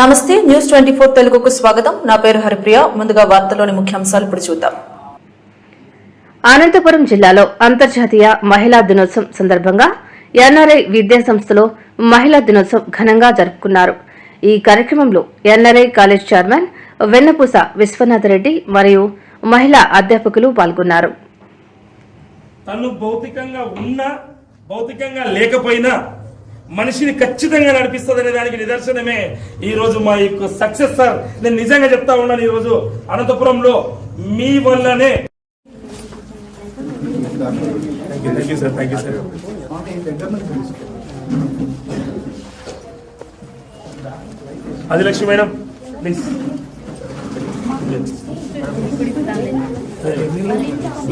నమస్తే news twenty four తెలుగుకు స్వాగతం. నా పేరు హరిప్రియ. ముందుగా వార్తల్లోని ముఖ్యాంశాలు ఇప్పుడు చూద్దాం. అనంతపురం జిల్లాలో అంతర్జాతీయ మహిళా దినోత్సవం సందర్భంగా ఎన్ఆర్ఐ విద్యా సంస్థలో మహిళా దినోత్సవం ఘనంగా జరుపుకున్నారు. ఈ కార్యక్రమంలో ఎన్ఆర్ఐ కాలేజ్ చైర్మన్ వెన్నపూస విశ్వనాథరెడ్డి మరియు మహిళా అధ్యాపకులు పాల్గొన్నారు. తను భౌతికంగా ఉన్నా భౌతికంగా లేకపోయినా మనిషిని ఖచ్చితంగా నడిపిస్తుంది దానికి నిదర్శనమే ఈ రోజు మా యొక్క సక్సెస్ సార్. నేను నిజంగా చెప్తా ఉన్నాను ఈ రోజు అనంతపురంలో మీ వల్లనే. Sir Adilakshmi madam please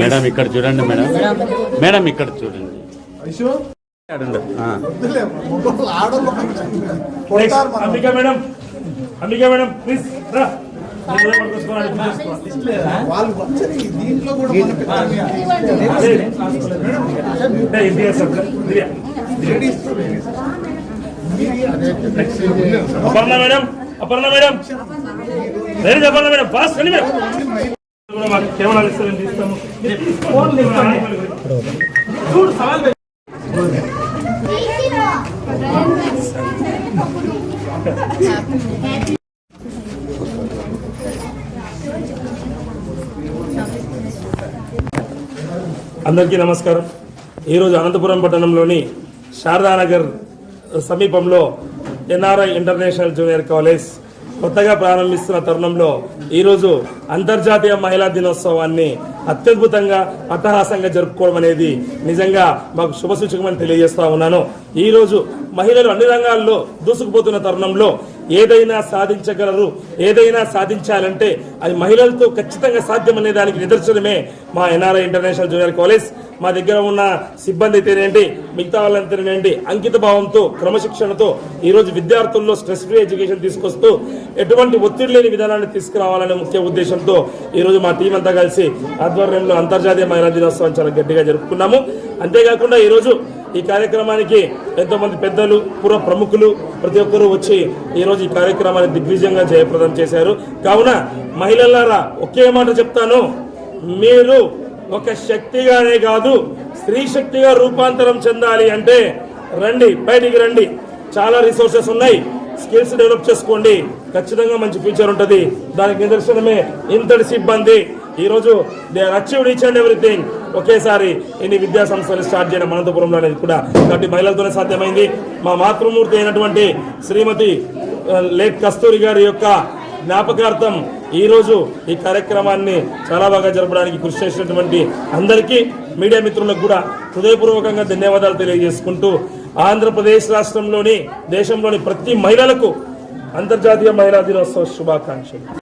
madam ఇక్కడ చూడండి మేడం. మేడం ఇక్కడ చూడండి. Ambika madam Ambika madam please రా. Aparna madam Aparna madam. Very Aparna madam fast రండి మేడం. కూడా మాకు కేవలం తీస్తాము. చూడు సవాల్. అందరికీ నమస్కారం. ఈరోజు అనంతపురం పట్టణంలోని శారదానగర్ సమీపంలో ఎన్ఆర్ఐ ఇంటర్నేషనల్ జూనియర్ కాలేజ్ కొత్తగా ప్రారంభిస్తున్న తరుణంలో ఈరోజు అంతర్జాతీయ మహిళా దినోత్సవాన్ని అత్యద్భుతంగా అట్టహాసంగా జరుపుకోవడం అనేది నిజంగా మాకు శుభసూచకమని తెలియజేస్తా ఉన్నాను. ఈరోజు మహిళలు అన్ని రంగాల్లో దూసుకుపోతున్న తరుణంలో ఏదైనా సాధించగలరు ఏదైనా సాధించాలంటే అది మహిళలతో ఖచ్చితంగా సాధ్యమనే దానికి నిదర్శనమే మా ఎన్ఆర్ఐ ఇంటర్నేషనల్ జూనియర్ కాలేజ్. మా దగ్గర ఉన్న సిబ్బంది అయితేనేంటి మిగతా వాళ్ళంతేనేంటి అంకిత భావంతో క్రమశిక్షణతో ఈరోజు విద్యార్థుల్లో స్ట్రెస్ ఫ్రీ ఎడ్యుకేషన్ తీసుకొస్తూ ఎటువంటి ఒత్తిడి లేని విధానాన్ని తీసుకురావాలనే ముఖ్య ఉద్దేశంతో ఈరోజు మా టీం అంతా కలిసి ఆధ్వర్యంలో అంతర్జాతీయ మహిళా దినోత్సవం చాలా గట్టిగా జరుపుకున్నాము. అంతేకాకుండా ఈరోజు ఈ కార్యక్రమానికి ఎంతోమంది పెద్దలు పూర్వ ప్రముఖులు ప్రతి ఒక్కరూ వచ్చి ఈరోజు ఈ కార్యక్రమాన్ని దిగ్విజయంగా జయప్రదం చేశారు. కావున మహిళలారా ఒకే మాట చెప్తాను. మీరు ఒక శక్తిగానే కాదు స్త్రీ శక్తిగా రూపాంతరం చెందాలి అంటే రండి బయటికి రండి. చాలా రిసోర్సెస్ ఉన్నాయి. స్కిల్స్ డెవలప్ చేసుకోండి. ఖచ్చితంగా మంచి ఫ్యూచర్ ఉంటుంది. దానికి నిదర్శనమే ఇంతటి సిబ్బంది. ఈరోజు they are achieved each and everything ఒకేసారి ఇన్ని విద్యా సంస్థలు స్టార్ట్ చేయడం అనంతపురంలో అనేది కూడా కాబట్టి మహిళలతోనే సాధ్యమైంది. మా మాతృమూర్తి అయినటువంటి శ్రీమతి లేట్ కస్తూరి గారి యొక్క జ్ఞాపకార్థం ఈరోజు ఈ కార్యక్రమాన్ని చాలా బాగా జరపడానికి కృషి చేసినటువంటి అందరికీ మీడియా మిత్రులకు కూడా హృదయపూర్వకంగా ధన్యవాదాలు తెలియజేసుకుంటూ ఆంధ్రప్రదేశ్ రాష్ట్రంలోని దేశంలోని ప్రతి మహిళలకు అంతర్జాతీయ మహిళా దినోత్సవ శుభాకాంక్షలు.